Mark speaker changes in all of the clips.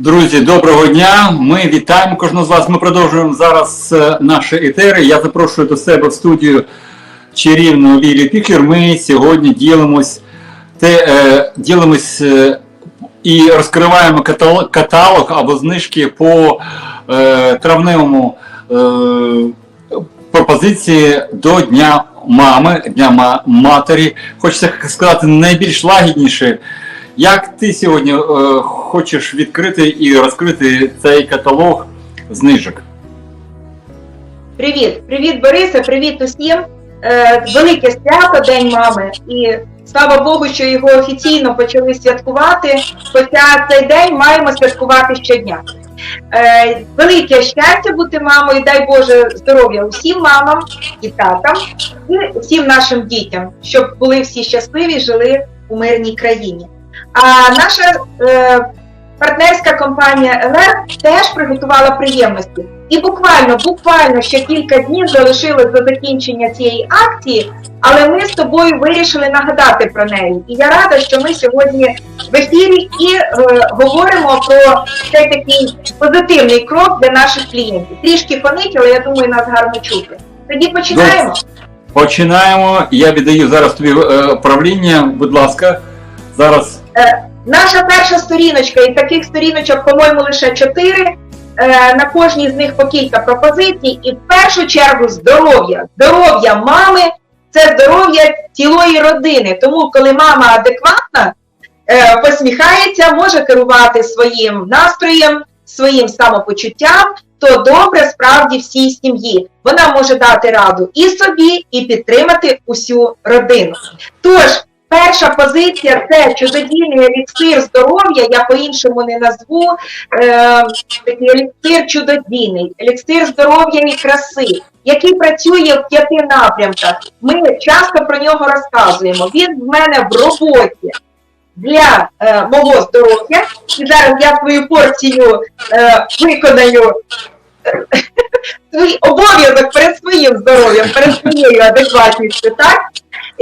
Speaker 1: Друзі, доброго дня! Ми вітаємо кожного з вас. Ми продовжуємо зараз е, наші етери. Я запрошую до себе в студію чарівну Лілі Пікер. Ми сьогодні ділимось, те, е, ділимось е, і розкриваємо каталог, каталог або знижки по е, травневому е, пропозиції до Дня мами, Дня матері. Хочеться сказати найбільш лагідніше. Як ти сьогодні е, хочеш відкрити і розкрити цей каталог знижок?
Speaker 2: Привіт, привіт, Борисе, привіт усім. Е, велике свято День мами. І слава Богу, що його офіційно почали святкувати. Хоча цей день маємо святкувати щодня. Е, велике щастя бути мамою, дай Боже здоров'я усім мамам і татам, і всім нашим дітям, щоб були всі щасливі, жили у мирній країні. А наша е, партнерська компанія ЛР теж приготувала приємності. І буквально, буквально ще кілька днів залишилось до закінчення цієї акції, але ми з тобою вирішили нагадати про неї. І я рада, що ми сьогодні в ефірі і е, говоримо про цей такий позитивний крок для наших клієнтів. Трішки фонить, але я думаю, нас гарно чути. Тоді починаємо.
Speaker 1: Починаємо. Я віддаю зараз тобі е, правління. Будь ласка, зараз
Speaker 2: Наша перша сторіночка, і таких сторіночок, по-моєму, лише чотири. Е, На кожній з них по кілька пропозицій, і в першу чергу здоров'я. Здоров'я мами це здоров'я цілої родини. Тому, коли мама адекватна, е, посміхається, може керувати своїм настроєм, своїм самопочуттям, то добре справді всій сім'ї. Вона може дати раду і собі, і підтримати усю родину. Тож, Перша позиція це чудодійний еліксир здоров'я, я по-іншому не назву. Е, еліксир чудодійний, еліксир здоров'я і краси, який працює в п'яти напрямках. Ми часто про нього розказуємо. Він в мене в роботі для е, мого здоров'я. І зараз я свою порцію е, виконаю. е, Свій обов'язок перед своїм здоров'ям, перед своєю адекватністю, так?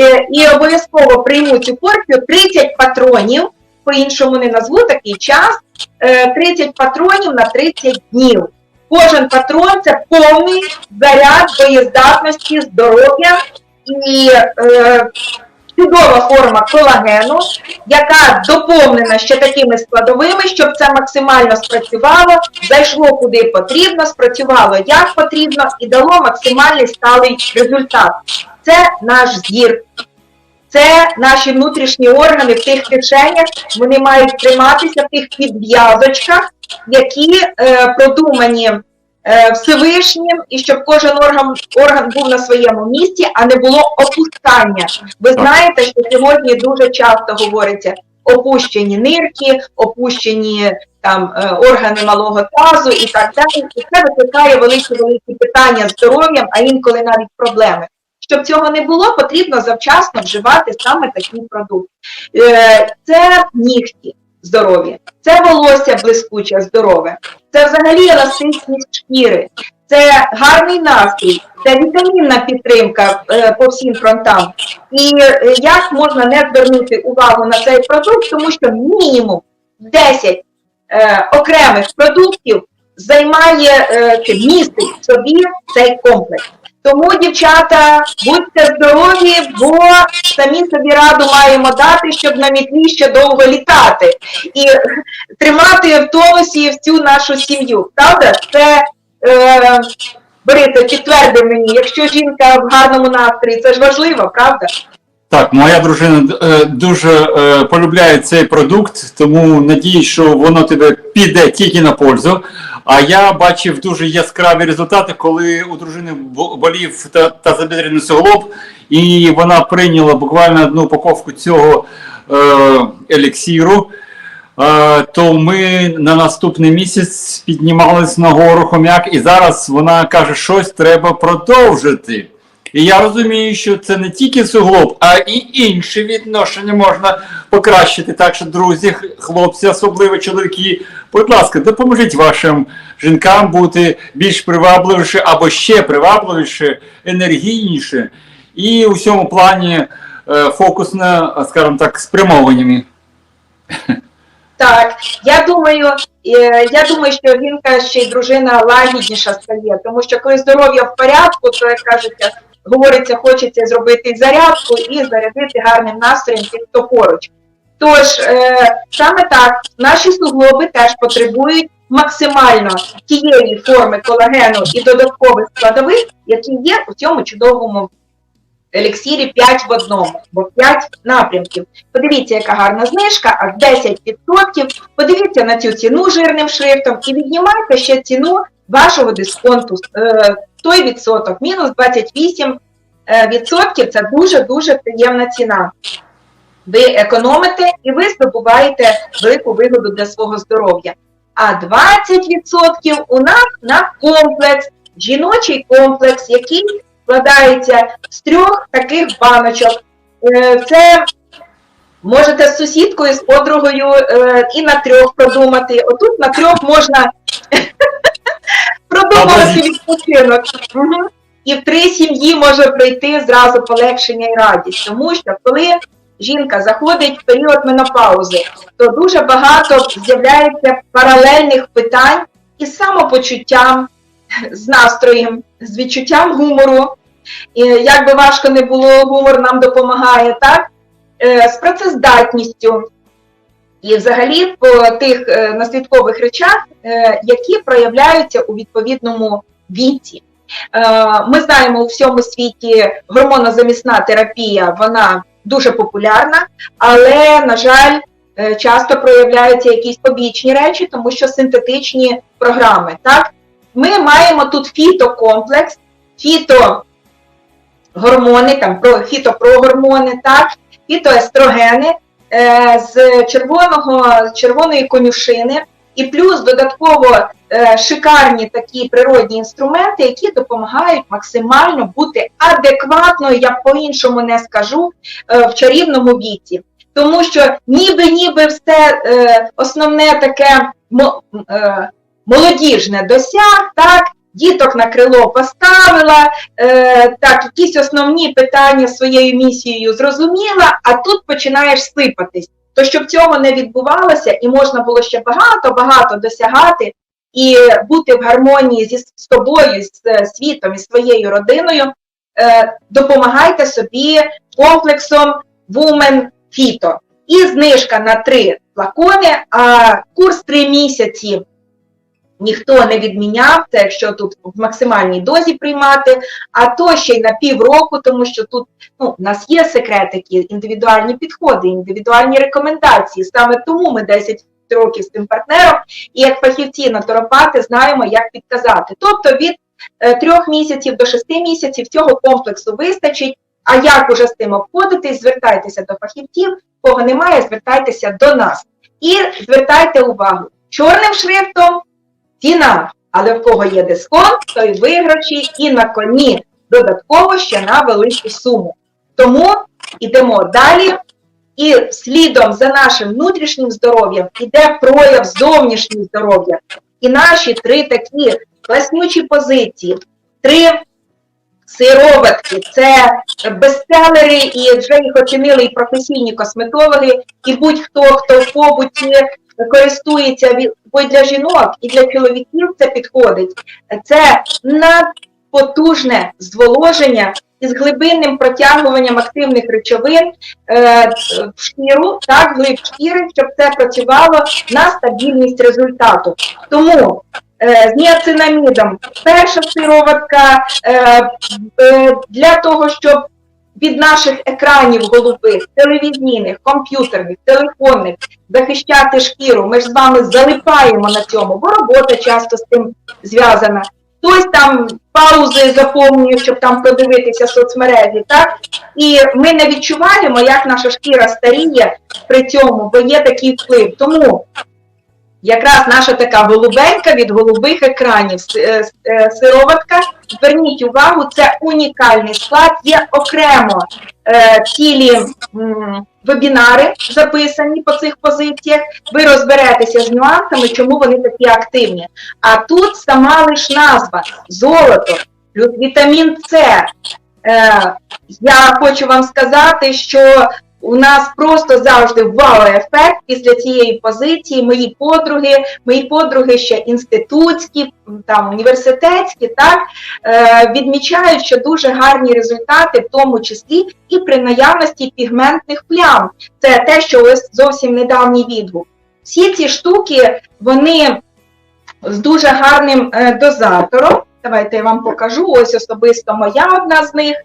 Speaker 2: Е, і обов'язково прийму цю порцію 30 патронів, по-іншому не назву такий час, е, 30 патронів на 30 днів. Кожен патрон це повний заряд боєздатності, здоров'я і е, чудова форма колагену, яка доповнена ще такими складовими, щоб це максимально спрацювало, зайшло куди потрібно, спрацювало як потрібно і дало максимальний сталий результат. Це наш зір. Це наші внутрішні органи в тих кишенях, вони мають триматися в тих підв'язочках, які е, продумані Всевишнім, і щоб кожен орган, орган був на своєму місці, а не було опускання. Ви знаєте, що сьогодні дуже часто говориться опущені нирки, опущені там е, органи малого тазу і так далі. І це викликає великі великі питання з здоров'ям, а інколи навіть проблеми. Щоб цього не було, потрібно завчасно вживати саме такий продукт. Е, Це нігті здорові, це волосся блискуче, здорове, це взагалі еластичність шкіри, це гарний настрій, це вітамінна підтримка е, по всім фронтам. І е, як можна не звернути увагу на цей продукт, тому що мінімум 10 е, окремих продуктів займає е, чи містить в собі цей комплекс. Тому, дівчата, будьте здорові, бо самі собі раду маємо дати, щоб на мітлі ще довго літати і тримати в тонусі всю нашу сім'ю. Правда? Це е, Борисе, підтверди мені, якщо жінка в гарному настрої, це ж важливо, правда?
Speaker 1: Так, моя дружина е, дуже е, полюбляє цей продукт, тому надіюсь, що воно тебе піде тільки на пользу. А я бачив дуже яскраві результати, коли у дружини бо- болів та, та забідрений суглоб, і вона прийняла буквально одну упаковку цього е, еліксіру. То ми на наступний місяць піднімались на гору хом'як, і зараз вона каже, щось треба продовжити. І я розумію, що це не тільки суглоб, а і інші відношення можна покращити. Так що, друзі, хлопці, особливо чоловіки, будь ласка, допоможіть вашим жінкам бути більш привабливіше або ще привабливіше, енергійніше і у всьому плані е, фокусно, скажімо так, спрямованими.
Speaker 2: Так, я думаю, е, я думаю, що жінка ще й дружина лагідніша стає, тому що коли здоров'я в порядку, то як кажеться, говориться, хочеться зробити зарядку і зарядити гарним настроєм тих, хто поруч. Тож е, саме так, наші суглоби теж потребують максимально тієї форми колагену і додаткових складових, які є у цьому чудовому еліксірі 5 в одному, бо 5 напрямків. Подивіться, яка гарна знижка, аж 10%. Подивіться на цю ціну жирним шрифтом і віднімайте ще ціну вашого дисконту. Е, той відсоток, мінус 28 е, відсотків це дуже-дуже приємна ціна. Ви економите і ви здобуваєте велику вигоду для свого здоров'я. А 20% у нас на комплекс, жіночий комплекс, який складається з трьох таких баночок. Е, Це можете з сусідкою, з подругою е, і на трьох продумати. Отут на трьох можна
Speaker 1: Образіть.
Speaker 2: відпочинок. Мгм. І в три сім'ї може прийти зразу полегшення і радість, тому що коли жінка заходить в період менопаузи, то дуже багато з'являється паралельних питань із самопочуттям, з настроєм, з відчуттям гумору. І як би важко не було, гумор нам допомагає, так? Е, З працездатністю. І взагалі по тих е, наслідкових речах, е, які проявляються у відповідному віці. Е, Ми знаємо у всьому світі гормонозамісна терапія, вона дуже популярна, але, на жаль, часто проявляються якісь побічні речі, тому що синтетичні програми. Так? Ми маємо тут фітокомплекс, фітогормони, там про фітопрогормони, так, фітоестрогени з червоного, червоної конюшини, і плюс додатково е, шикарні такі природні інструменти, які допомагають максимально бути адекватною, я по-іншому не скажу, е, в чарівному віці. Тому що ніби ніби все е, основне таке е, молодіжне досяг, так, діток на крило поставила, е, так, якісь основні питання своєю місією зрозуміла, а тут починаєш сипатись. То щоб цього не відбувалося, і можна було ще багато-багато досягати і бути в гармонії зі з тобою, з е, світом і своєю родиною, е, допомагайте собі комплексом Women Fito. І знижка на три флакони, а курс три місяці ніхто не відміняв, це якщо тут в максимальній дозі приймати, а то ще й на півроку, тому що тут ну, в нас є секретики, індивідуальні підходи, індивідуальні рекомендації. Саме тому ми 10 років з цим партнером, і як фахівці натуропати знаємо, як підказати. Тобто від е, трьох місяців до шести місяців цього комплексу вистачить. А як уже з тим обходитись, звертайтеся до фахівців, кого немає, звертайтеся до нас. І звертайте увагу, чорним шрифтом ціна, але в кого є дисконт, той виграші і на коні додатково ще на велику суму. Тому йдемо далі. І слідом за нашим внутрішнім здоров'ям іде прояв зовнішнього здоров'я. І наші три такі класнючі позиції, три сироватки, це бестселери, і вже їх оцінили і професійні косметологи, і будь-хто, хто в побуті користується бо й для жінок, і для чоловіків це підходить. Це надпотужне зволоження із глибинним протягуванням активних речовин е, в шкіру, так, глиб шкіри, щоб це працювало на стабільність результату. Тому е, з ніацинамідом перша сироватка е, е, для того, щоб від наших екранів голубих, телевізійних, комп'ютерних, телефонних захищати шкіру. Ми ж з вами залипаємо на цьому, бо робота часто з цим зв'язана. Хтось там паузи заповнює, щоб там подивитися соцмережі, так? І ми не відчуваємо, як наша шкіра старіє при цьому, бо є такий вплив. Тому якраз наша така голубенька від голубих екранів е, е, сироватка. Зверніть увагу, це унікальний склад, є окремо е, цілі вебінари записані по цих позиціях. Ви розберетеся з нюансами, чому вони такі активні. А тут сама лиш назва золото, плюс вітамін С. Я хочу вам сказати, що У нас просто завжди вау-ефект після цієї позиції. Мої подруги, мої подруги ще інститутські, там університетські, так е, відмічають, що дуже гарні результати, в тому числі і при наявності пігментних плям. Це те, що ось зовсім недавній відгук. Всі ці штуки вони з дуже гарним е, дозатором. Давайте я вам покажу. Ось особисто моя одна з них,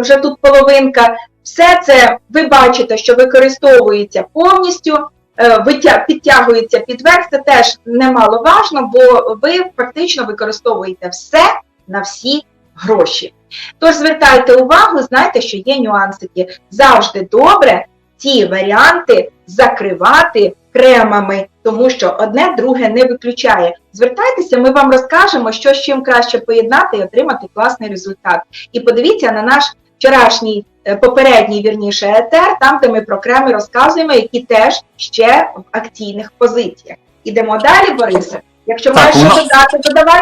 Speaker 2: вже тут половинка. Все це ви бачите, що використовується повністю, е, підтягується під верх. Це теж немаловажно, бо ви фактично використовуєте все на всі гроші. Тож звертайте увагу, знайте, що є нюансики. Завжди добре ці варіанти закривати кремами, тому що одне друге не виключає. Звертайтеся, ми вам розкажемо, що з чим краще поєднати і отримати класний результат. І подивіться на наш вчорашній е, попередній вірніше етер, там де ми про креми розказуємо, які теж ще в акційних позиціях. Ідемо далі, Борисе. Якщо
Speaker 1: Так,
Speaker 2: маєш що
Speaker 1: нас-
Speaker 2: додати, то давай.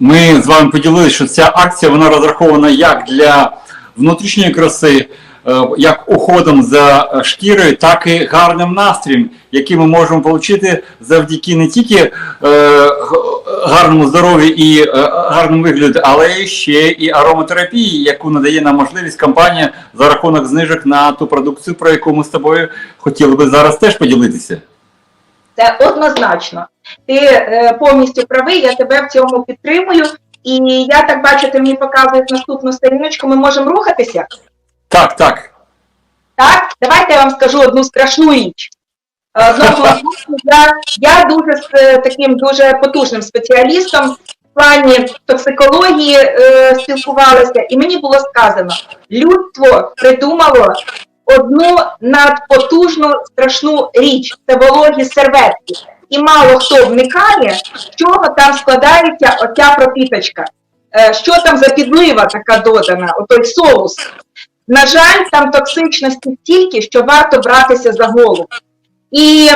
Speaker 1: Ми з вами поділилися, що ця акція вона розрахована як для внутрішньої краси, як уходом за шкірою, так і гарним настроєм, який ми можемо отримати завдяки не тільки е, гарному здоров'ю і е, гарному вигляду, але ще і ароматерапії, яку надає нам можливість компанія за рахунок знижок на ту продукцію, про яку ми з тобою хотіли би зараз теж поділитися.
Speaker 2: Це однозначно. Ти е, повністю правий, я тебе в цьому підтримую. І я так бачу, ти мені показуєш наступну сторіночку, ми можемо рухатися.
Speaker 1: Так, так.
Speaker 2: Так, давайте я вам скажу одну страшну річ. Е, Знову я, я дуже з е, таким дуже потужним спеціалістом в плані токсикології е, спілкувалася, і мені було сказано: людство придумало одну надпотужну страшну річ це вологі серветки. І мало хто вникає, з чого там складається оця пропіточка. Е, Що там за підлива така додана, отой соус. На жаль, там токсичності стільки, що варто братися за голову. І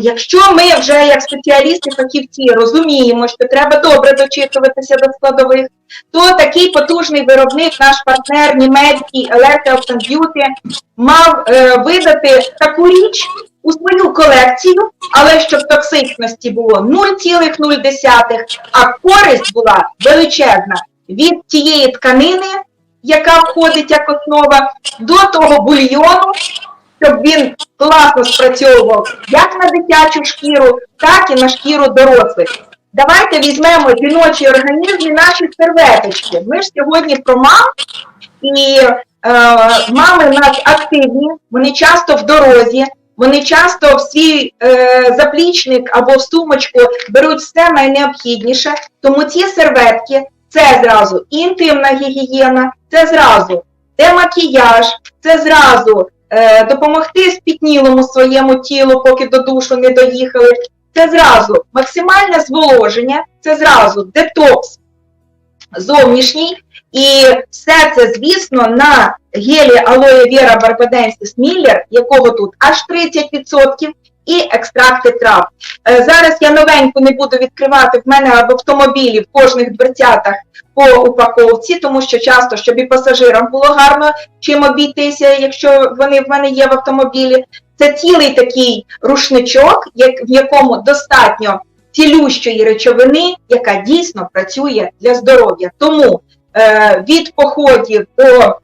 Speaker 2: якщо ми вже як спеціалісти, фахівці розуміємо, що треба добре дочитуватися до складових, то такий потужний виробник, наш партнер німецький Electro Beauty, мав е, видати таку річ у свою колекцію, але щоб токсичності було 0,0, а користь була величезна від тієї тканини, яка входить як основа, до того бульйону, щоб він класно спрацьовував як на дитячу шкіру, так і на шкіру дорослих. Давайте візьмемо жіночий організм і наші серветочки. Ми ж сьогодні про мам, і е, мами нас активні, вони часто в дорозі, вони часто в свій е, заплічник або в сумочку беруть все найнеобхідніше. Тому ці серветки це зразу інтимна гігієна, це зразу демакіяж, це зразу е, допомогти спітнілому своєму тілу, поки до душу не доїхали. Це зразу максимальне зволоження, це зразу детокс зовнішній. І все це, звісно, на гелі алоє Вера Барбаденсіс Міллер, якого тут аж 30%, і екстракти трав. Е, Зараз я новеньку не буду відкривати в мене в автомобілі в кожних дверцятах по упаковці, тому що часто, щоб і пасажирам було гарно чим обійтися, якщо вони в мене є в автомобілі. Це цілий такий рушничок, як, в якому достатньо цілющої речовини, яка дійсно працює для здоров'я. Тому е, від походів до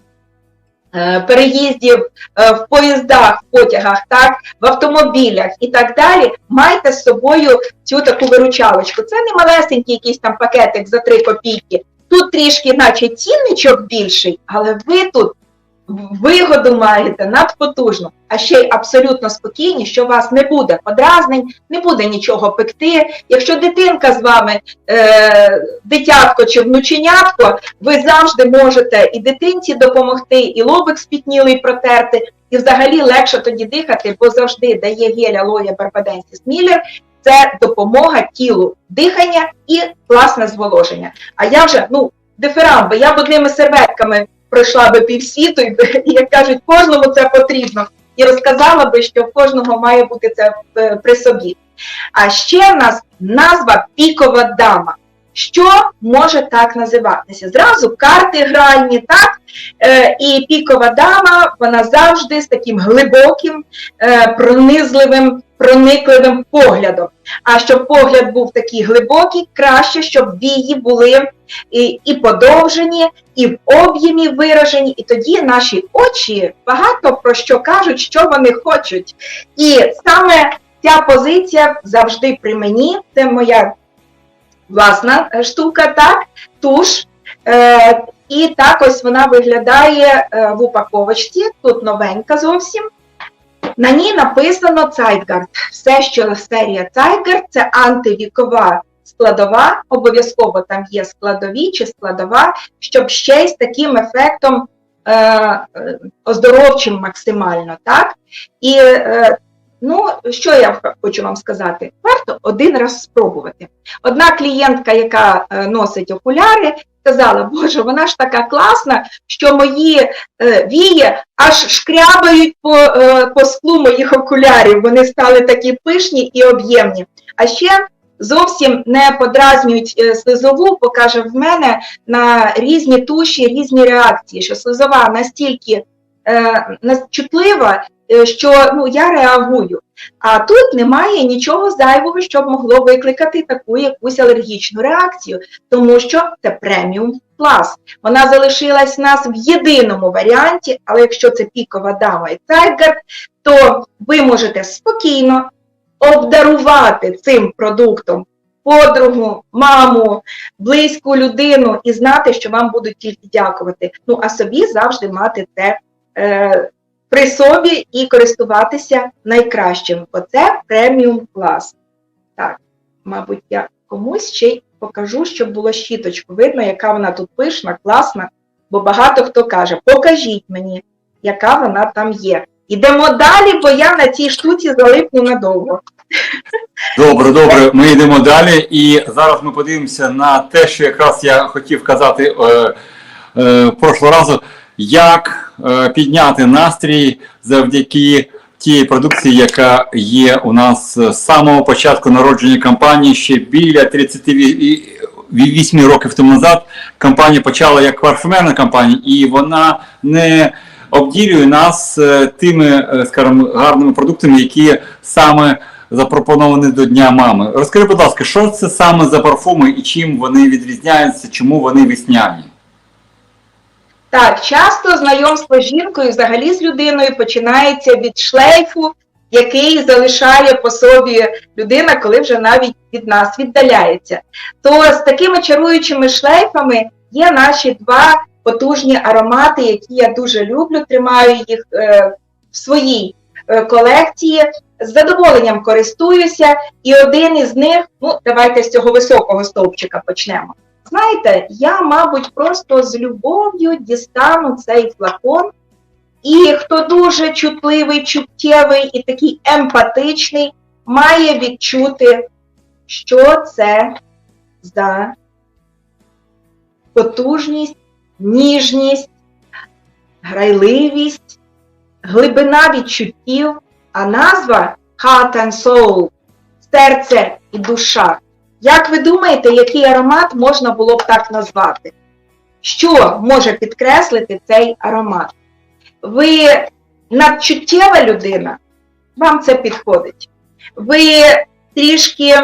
Speaker 2: переїздів е, в поїздах, в потягах, так, в автомобілях і так далі, майте з собою цю таку виручалочку. Це не малесенький якийсь там пакетик за 3 копійки. Тут трішки, наче цінничок більший, але ви тут вигоду маєте надпотужну, а ще й абсолютно спокійні, що у вас не буде подразнень, не буде нічого пекти. Якщо дитинка з вами, е, дитятко чи внученятко, ви завжди можете і дитинці допомогти, і лобик спітнілий протерти, і взагалі легше тоді дихати, бо завжди дає гель алоє Барбаденсіс Міллер. Це допомога тілу дихання і класне зволоження. А я вже, ну, дифирамби, я б одними серветками пройшла би півсвіту, і, як кажуть, кожному це потрібно. І розказала би, що кожного має бути це е, при собі. А ще в нас назва пікова дама. що може так називатися? Зразу карти гральні, так? Е, і пікова дама, вона завжди з таким глибоким, е, пронизливим, проникливим поглядом. А щоб погляд був такий глибокий, краще, щоб вії були і, і подовжені, і в об'ємі виражені, і тоді наші очі багато про що кажуть, що вони хочуть. І саме ця позиція завжди при мені, це моя власна е, штука, так, туш. Е, і так ось вона виглядає е, в упаковочці, тут новенька зовсім. На ній написано Zeitgeist. Все, що серія Zeitgeist, це антивікова складова, обов'язково там є складові чи складова, щоб ще й з таким ефектом е, оздоровчим максимально. так? І е, ну, що я хочу вам сказати? Варто один раз спробувати. Одна клієнтка, яка е, носить окуляри, сказала, Боже, вона ж така класна, що мої е, вії аж шкрябають по, е, по склу моїх окулярів. Вони стали такі пишні і об'ємні. А ще зовсім не подразнюють слизову, покаже в мене на різні туші, різні реакції, що слизова настільки чутлива, що ну, я реагую. А тут немає нічого зайвого, щоб могло викликати таку якусь алергічну реакцію, тому що це преміум клас. Вона залишилась в нас в єдиному варіанті, але якщо це пікова дама і Zeitgeist, то ви можете спокійно обдарувати цим продуктом подругу, маму, близьку людину і знати, що вам будуть тільки дякувати. Ну а собі завжди мати це е, при собі і користуватися найкращим, бо це преміум клас. Так, мабуть, я комусь ще й покажу, щоб було щіточку. Видно, яка вона тут пишна, класна, бо багато хто каже: покажіть мені, яка вона там є. Ідемо далі, бо я на цій штуці залипну надовго.
Speaker 1: Добре, добре, ми йдемо далі. І зараз ми подивимося на те, що якраз я хотів казати е, е, прошлого разу, як е, підняти настрій завдяки тієї продукції, яка є у нас з самого початку народження компанії, ще біля 38 років тому назад. Компанія почала як парфюмерна компанія, і вона не обділює нас е, тими, е, скажімо, гарними продуктами, які саме запропоновані до Дня мами. Розкажи, будь ласка, що це саме за парфуми і чим вони відрізняються, чому вони весняні?
Speaker 2: Так, часто знайомство з жінкою, взагалі з людиною, починається від шлейфу, який залишає по собі людина, коли вже навіть від нас віддаляється. То з такими чаруючими шлейфами є наші два потужні аромати, які я дуже люблю, тримаю їх е, в своїй е, колекції. З задоволенням користуюся, і один із них, ну давайте з цього високого стовпчика почнемо. Знаєте, я, мабуть, просто з любов'ю дістану цей флакон, і хто дуже чутливий, чуттєвий і такий емпатичний, має відчути, що це за потужність, ніжність, грайливість, глибина відчуттів, а назва Heart and Soul серце і душа. Як ви думаєте, який аромат можна було б так назвати? Що може підкреслити цей аромат? Ви надчуттєва людина, вам це підходить. Ви трішки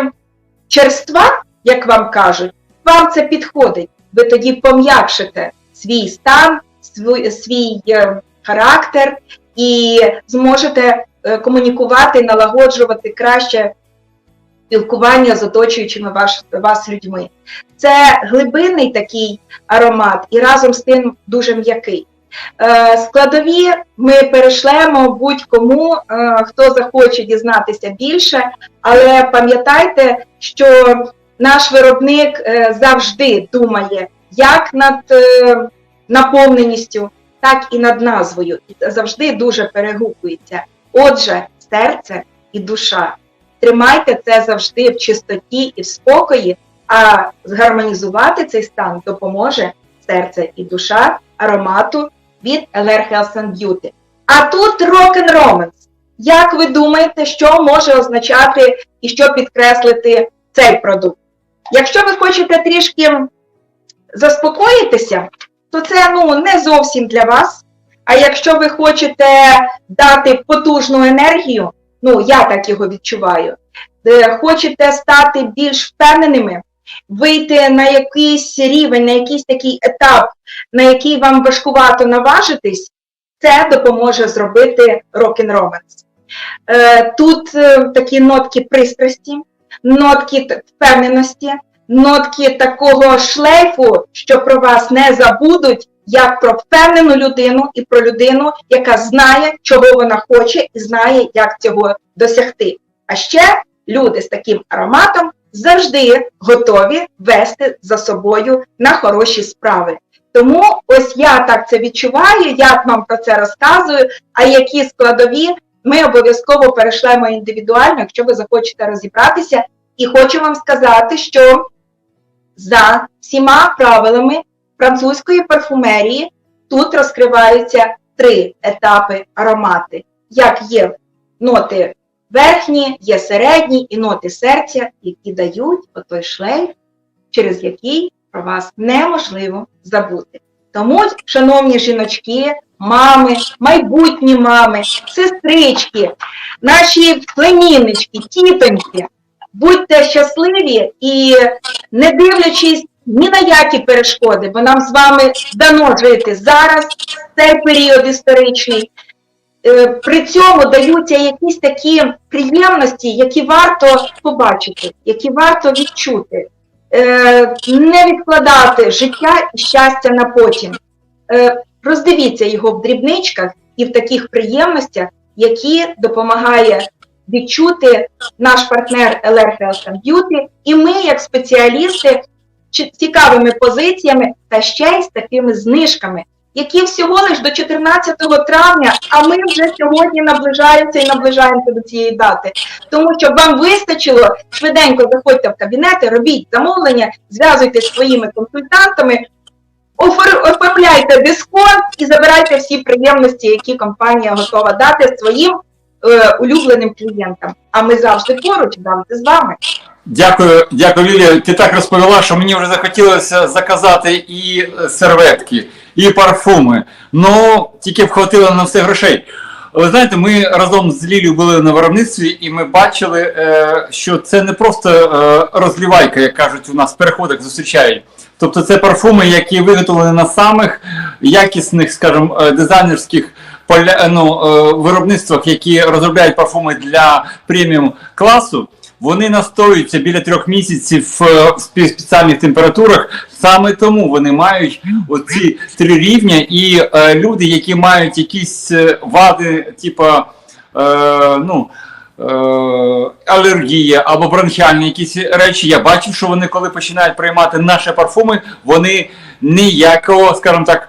Speaker 2: черства, як вам кажуть, вам це підходить. Ви тоді пом'якшите свій стан, свій, свій е, характер і зможете е, комунікувати, налагоджувати краще спілкування з оточуючими ваш, вас людьми. Це глибинний такий аромат і разом з тим дуже м'який. Е, складові ми перешлемо будь-кому, е, хто захоче дізнатися більше, але пам'ятайте, що наш виробник е, завжди думає як над наповненістю, так і над назвою. І завжди дуже перегукується. Отже, серце і душа. Тримайте це завжди в чистоті і в спокої, а згармонізувати цей стан допоможе серце і душа аромату від LR Health and Beauty. А тут Rock and Romance. Як ви думаєте, що може означати і що підкреслити цей продукт? Якщо ви хочете трішки заспокоїтися, то це ну, не зовсім для вас. А якщо ви хочете дати потужну енергію, ну я так його відчуваю, хочете стати більш впевненими, вийти на якийсь рівень, на якийсь такий етап, на який вам важкувато наважитись, це допоможе зробити рок-н-романс. Е, Тут е, такі нотки пристрасті, нотки впевненості, нотки такого шлейфу, що про вас не забудуть, як про впевнену людину і про людину, яка знає, чого вона хоче, і знає, як цього досягти. А ще люди з таким ароматом завжди готові вести за собою на хороші справи. Тому ось я так це відчуваю, я вам про це розказую. А які складові ми обов'язково перейшлемо індивідуально, якщо ви захочете розібратися. І хочу вам сказати, що за всіма правилами французької парфумерії тут розкриваються три етапи аромати. Як є ноти верхні, є середні і ноти серця, які дають отой шлейф, через який про вас неможливо забути. Тому, шановні жіночки, мами, майбутні мами, сестрички, наші племіннички, тітоньки, будьте щасливі і не дивлячись ні на які перешкоди, бо нам з вами дано жити зараз, цей період історичний. Е, При цьому даються якісь такі приємності, які варто побачити, які варто відчути. Е, Не відкладати життя і щастя на потім. Е, Роздивіться його в дрібничках і в таких приємностях, які допомагає відчути наш партнер Beauty, і ми, як спеціалісти, цікавими позиціями та ще й з такими знижками, які всього лиш до 14 травня, а ми вже сьогодні наближаємося і наближаємося до цієї дати. Тому щоб вам вистачило, швиденько заходьте в кабінети, робіть замовлення, зв'язуйтесь зі своїми консультантами, оформляйте дисконт і забирайте всі приємності, які компанія готова дати своїм е, улюбленим клієнтам. А ми завжди поруч, завжди з вами.
Speaker 1: Дякую, дякую, Лілія. Ти так розповіла, що мені вже захотілося заказати і е, серветки, і парфуми. Ну, тільки б хватило на все грошей. Ви знаєте, ми разом з Лілією були на виробництві, і ми бачили, е, що це не просто е, розлівайка, як кажуть, у нас в переходах зустрічають. Тобто це парфуми, які виготовлені на самих якісних, скажімо, дизайнерських ну, виробництвах, які розробляють парфуми для преміум класу. Вони настоюються біля трьох місяців е, в спеціальних температурах. Саме тому вони мають оці три рівня, і е, люди, які мають якісь е, вади, типа е, ну, е, алергія або бронхіальні якісь речі, я бачив, що вони, коли починають приймати наші парфуми, вони ніякого, скажімо так,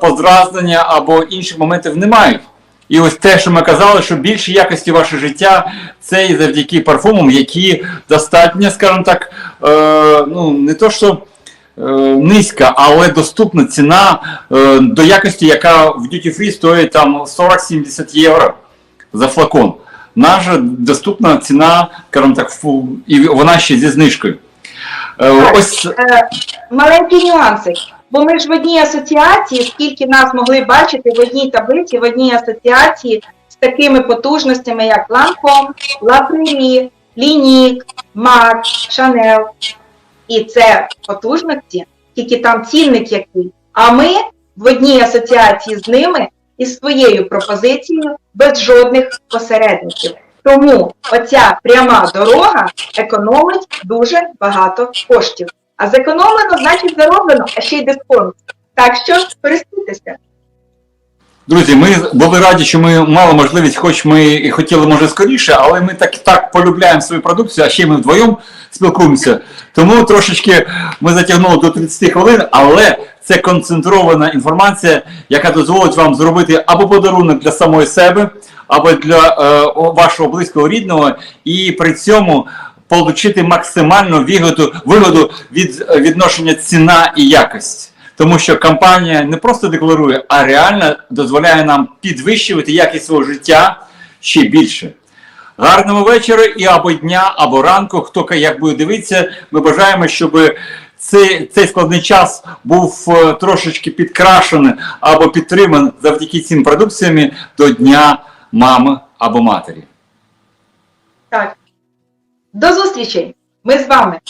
Speaker 1: подразнення або інших моментів не мають. І ось те, що ми казали, що більше якості ваше життя це і завдяки парфумам, які достатньо, скажімо так, е, ну не то що е, низька, але доступна ціна е, до якості, яка в Duty Free стоїть там 40-70 євро за флакон. Наша доступна ціна, скажімо так, фу, і вона ще зі знижкою. Е, ось
Speaker 2: Е, маленькі нюанси. Бо ми ж в одній асоціації, скільки нас могли бачити в одній таблиці, в одній асоціації з такими потужностями, як La Prairie, Clinique, MAC, Chanel. І це потужності, тільки там цінник який. А ми в одній асоціації з ними із своєю пропозицією без жодних посередників. Тому оця пряма дорога економить дуже багато коштів. А зекономлено, значить зароблено, а ще й дисконт. Так що користуйтеся.
Speaker 1: Друзі, ми були раді, що ми мали можливість, хоч ми і хотіли, може, скоріше, але ми так так полюбляємо свою продукцію, а ще ми вдвоєм спілкуємося. Тому трошечки ми затягнули до 30 хвилин, але це концентрована інформація, яка дозволить вам зробити або подарунок для самої себе, або для е, вашого близького рідного, і при цьому отримати максимальну вигоду, вигоду від е, відношення ціна і якість. Тому що компанія не просто декларує, а реально дозволяє нам підвищувати якість свого життя ще більше. Гарного вечора і або дня, або ранку, хто як буде дивитися. Ми бажаємо, щоб цей, цей складний час був е, трошечки підкрашений або підтриманий завдяки цим продукціям до Дня мами або матері.
Speaker 2: Так. До зустрічі! Ми з вами.